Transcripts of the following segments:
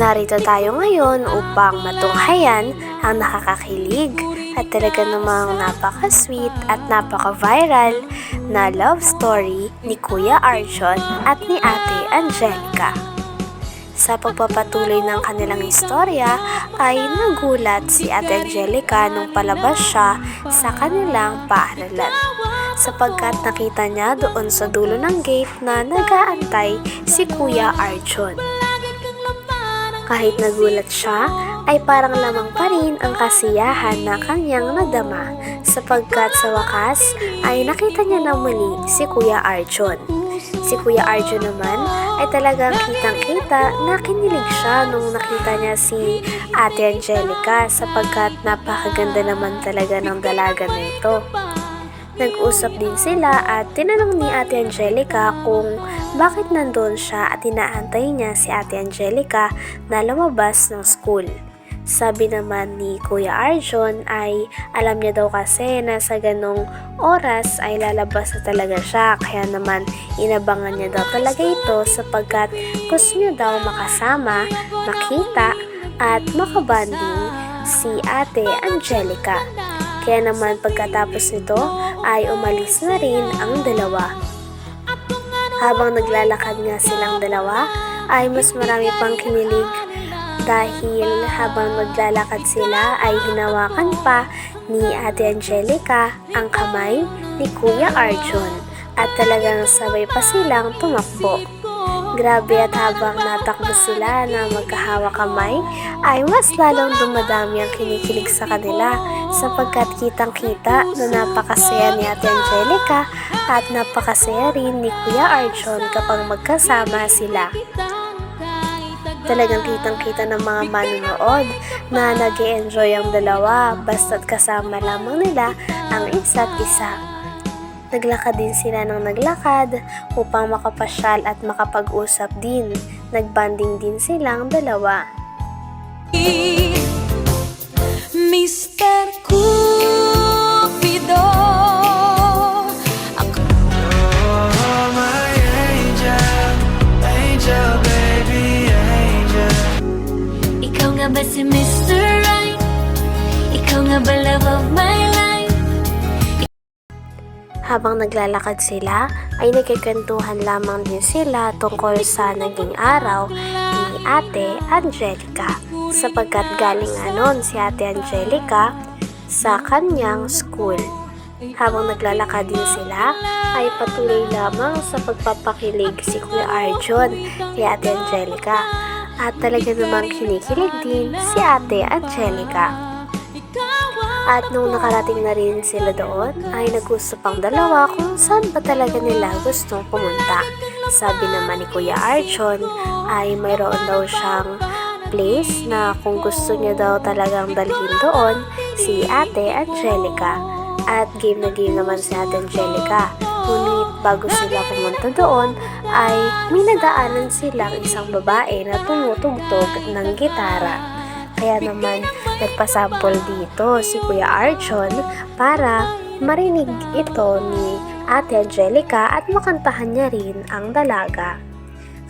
Narito tayo ngayon upang matunghayan ang nakakakilig at talaga namang napaka-sweet at napaka-viral na love story ni Kuya Arjun at ni Ate Angelica. Sa pagpapatuloy ng kanilang istorya ay nagulat si Ate Angelica nung palabas siya sa kanilang paaralan sapagkat nakita niya doon sa dulo ng gate na nagaantay si Kuya Arjun. Kahit nagulat siya, ay parang lamang pa rin ang kasiyahan na kanyang nadama sapagkat sa wakas ay nakita niya na muli si Kuya Arjun. Si Kuya Arjun naman ay talagang kitang-kita na kinilig siya nung nakita niya si Ate Angelica sapagkat napakaganda naman talaga ng dalaga na ito. Nag-usap din sila at tinanong ni Ate Angelica kung bakit nandun siya at inaantay niya si Ate Angelica na lumabas ng school. Sabi naman ni Kuya Arjun ay alam niya daw kasi na sa ganong oras ay lalabas na talaga siya kaya naman inabangan niya daw talaga ito sapagkat gusto niya daw makasama, makita at makabanding si Ate Angelica. Kaya naman pagkatapos nito ay umalis na rin ang dalawa. Habang naglalakad nga silang dalawa ay mas marami pang kinilig dahil habang maglalakad sila ay hinawakan pa ni Ate Angelica ang kamay ni Kuya Arjun at talagang sabay pa silang tumakbo. Grabe at habang natakbo sila na magkahawak kamay, ay mas lalong dumadami ang kinikilig sa kanila sapagkat kitang-kita na napakasaya ni Ate Angelica at napakasaya rin ni Kuya Arjun kapag magkasama sila. Talagang kitang-kita ng mga manunood na nag enjoy ang dalawa basta't kasama lamang nila ang isa't isa. Naglakad din sila ng naglakad upang makapasyal at makapag-usap din. Nagbanding din silang dalawa. Mr. Cupido Ako Oh, my angel, angel, baby, angel. Ikaw nga ba si Mr. Habang naglalakad sila, ay nagkikantuhan lamang din sila tungkol sa naging araw ni Ate Angelica. Sapagkat galing anon si Ate Angelica sa kanyang school. Habang naglalakad din sila, ay patuloy lamang sa pagpapakilig si Kuya Arjun kay Ate Angelica. At talaga namang kinikilig din si Ate Angelica. At nung nakarating na rin sila doon, ay nag-usap ang dalawa kung saan ba talaga nila gustong pumunta. Sabi naman ni Kuya Archon ay mayroon daw siyang place na kung gusto niya daw talagang dalhin doon si Ate Angelica. At game na game naman si Ate Angelica. Ngunit bago sila pumunta doon ay minadaanan silang isang babae na tumutugtog ng gitara. Kaya naman nagpasample dito si Kuya Archon para marinig ito ni Ate Angelica at makantahan niya rin ang dalaga.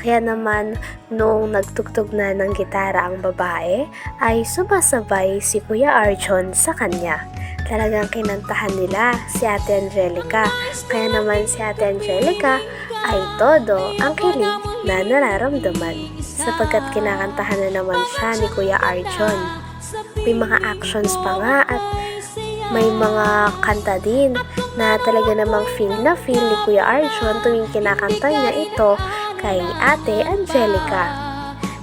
Kaya naman nung nagtugtog na ng gitara ang babae ay sumasabay si Kuya Archon sa kanya. Talagang kinantahan nila si Ate Angelica. Kaya naman si Ate Angelica ay todo ang kilig na nararamdaman sapagkat kinakantahan na naman siya ni Kuya Archon. May mga actions pa nga at may mga kanta din na talaga namang feel na feel ni Kuya Archon tuwing kinakanta niya ito kay Ate Angelica.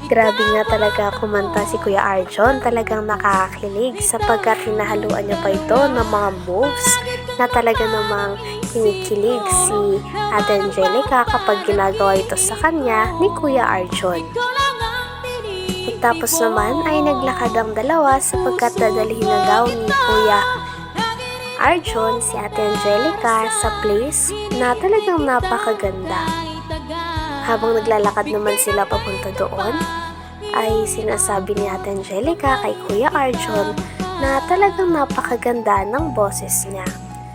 Grabe nga talaga kumanta si Kuya Arjun, talagang nakakakilig sapagkat hinahaluan niya pa ito ng mga moves na talaga namang kinikilig si Ate Angelica kapag ginagawa ito sa kanya ni Kuya Arjun. Tapos naman ay naglakad ang dalawa sapagkat dadalhin na daw ni Kuya Arjun si Ate Angelica sa place na talagang napakaganda. Habang naglalakad naman sila papunta doon, ay sinasabi ni Ate Angelica kay Kuya Arjun na talagang napakaganda ng boses niya.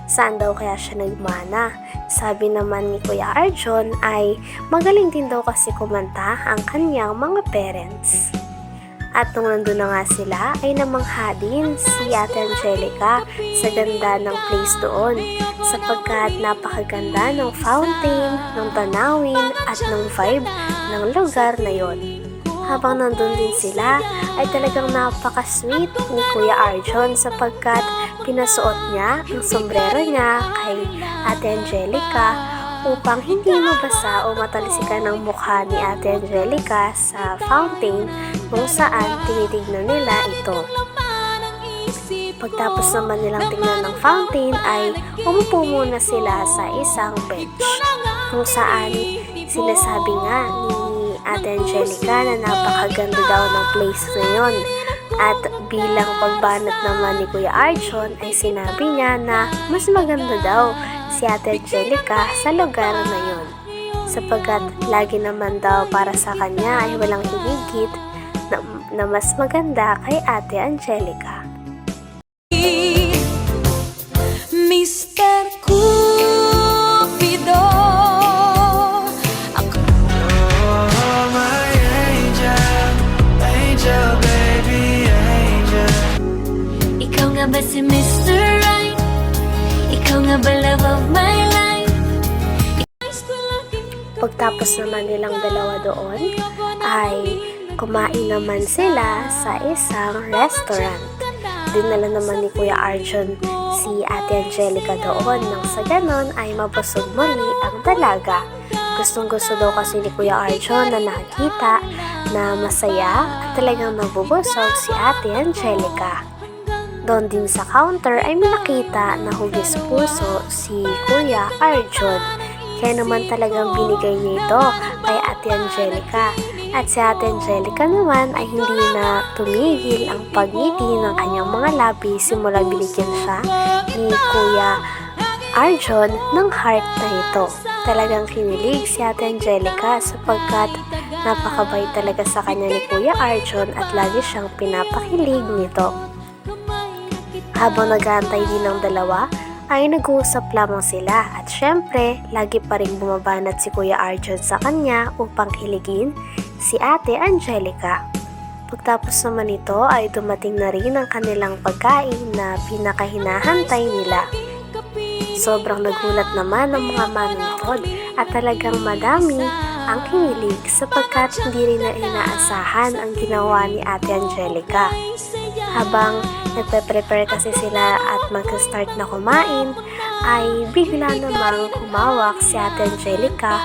Saan daw kaya siya nagmana? Sabi naman ni Kuya Arjun ay magaling din daw kasi kumanta ang kanyang mga parents. At nung nandun na nga sila, ay namangha din si Ate Angelica sa ganda ng place doon sapagkat napakaganda ng fountain, ng tanawin at ng vibe ng lugar na yon. Habang nandun din sila, ay talagang napaka-sweet ni Kuya Arjon sapagkat pinasuot niya ang sombrero niya kay Ate Angelica upang hindi mabasa o matalsikan ang mukha ni Ate Angelica sa fountain kung saan tinitignan nila ito. Pagtapos naman nilang tingnan ng fountain ay umupo muna sila sa isang bench kung saan sinasabi nga ni Ate Angelica na napakaganda daw ng place na yon. At bilang pagbanat naman ni Kuya Archon ay sinabi niya na mas maganda daw si Ate Angelica sa lugar na yon. Sapagkat lagi naman daw para sa kanya ay walang higit na, na mas maganda kay Ate Angelica. Pagtapos naman nilang dalawa doon, ay kumain naman sila sa isang restaurant. Dinala naman ni Kuya Arjun si Ate Angelica doon nang sa ganon ay mabusog muli ang dalaga. Gustong gusto daw kasi ni Kuya Arjun na nakita na masaya at talagang nabubusog si Ate Angelica. Doon din sa counter ay may nakita na hugis puso si Kuya Arjun. Kaya naman talagang binigay niya ito kay Ate Angelica. At si Ate Angelica naman ay hindi na tumigil ang pagngiti ng kanyang mga labi simula binigyan siya ni Kuya Arjun ng heart na ito. Talagang kinilig si Ate Angelica sapagkat napakabay talaga sa kanya ni Kuya Arjun at lagi siyang pinapakilig nito. Habang nag-aantay din ng dalawa, ay nag-uusap lamang sila at syempre, lagi pa rin bumabanat si Kuya Arjun sa kanya upang kiligin si Ate Angelica. Pagtapos naman ito ay dumating na rin ang kanilang pagkain na pinakahinahantay nila. Sobrang nagulat naman ang mga manonood at talagang madami ang kinilig sapagkat hindi rin na inaasahan ang ginawa ni Ate Angelica. Habang nagpe-prepare kasi sila at mag-start na kumain, ay bigla namang kumawak si Ate Angelica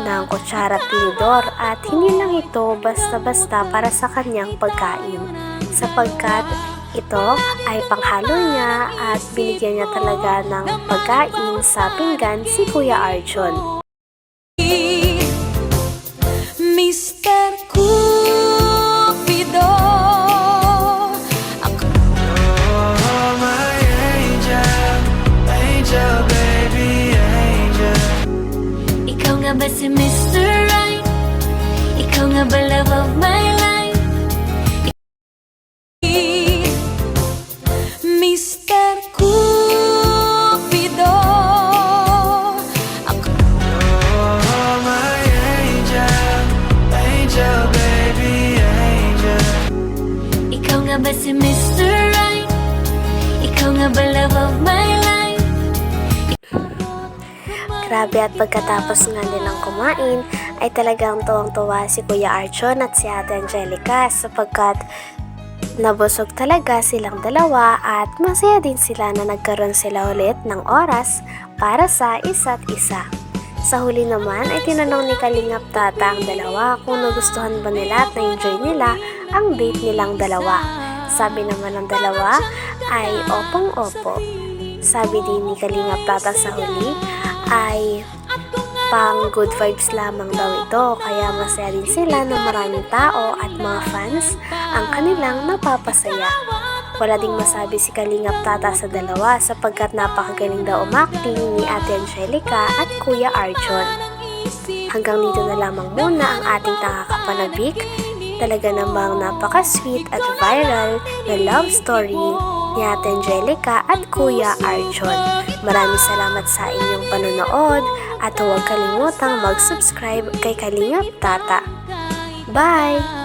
ng kutsara at tinidor at hindi lang ito basta-basta para sa kanyang pagkain sapagkat ito ay panghalo niya at binigyan niya talaga ng pagkain sa pinggan si Kuya Arjun. Si Mr. Right? Ikaw nga ba love of my life? Mr. Cupido Ako Oh, my angel, angel, baby, angel. Ikaw nga ba si Mr. Right? Ikaw nga ba love of my life? Grabe at pagkatapos nga nilang kumain ay talagang tuwang-tuwa si Kuya Archon at si Ate Angelica sapagkat nabusog talaga silang dalawa at masaya din sila na nagkaroon sila ulit ng oras para sa isa't isa. Sa huli naman ay tinanong ni Kalingap Tata ang dalawa kung nagustuhan ba nila at na-enjoy nila ang date nilang dalawa. Sabi naman ng dalawa ay opong-opo. Sabi din ni Kalingap Tata sa huli ay pang good vibes lamang daw ito kaya masaya din sila ng maraming tao at mga fans ang kanilang napapasaya. Wala ding masabi si Kalingap Tata sa dalawa sapagkat napakagaling daw umakting ni Ate Angelica at Kuya Arjun. Hanggang dito na lamang muna ang ating takakapanabik. Talaga namang napaka-sweet at viral na love story ni Ate Angelica at Kuya Arjun. Maraming salamat sa inyong panonood at huwag kalimutang mag-subscribe kay Kalingap Tata. Bye!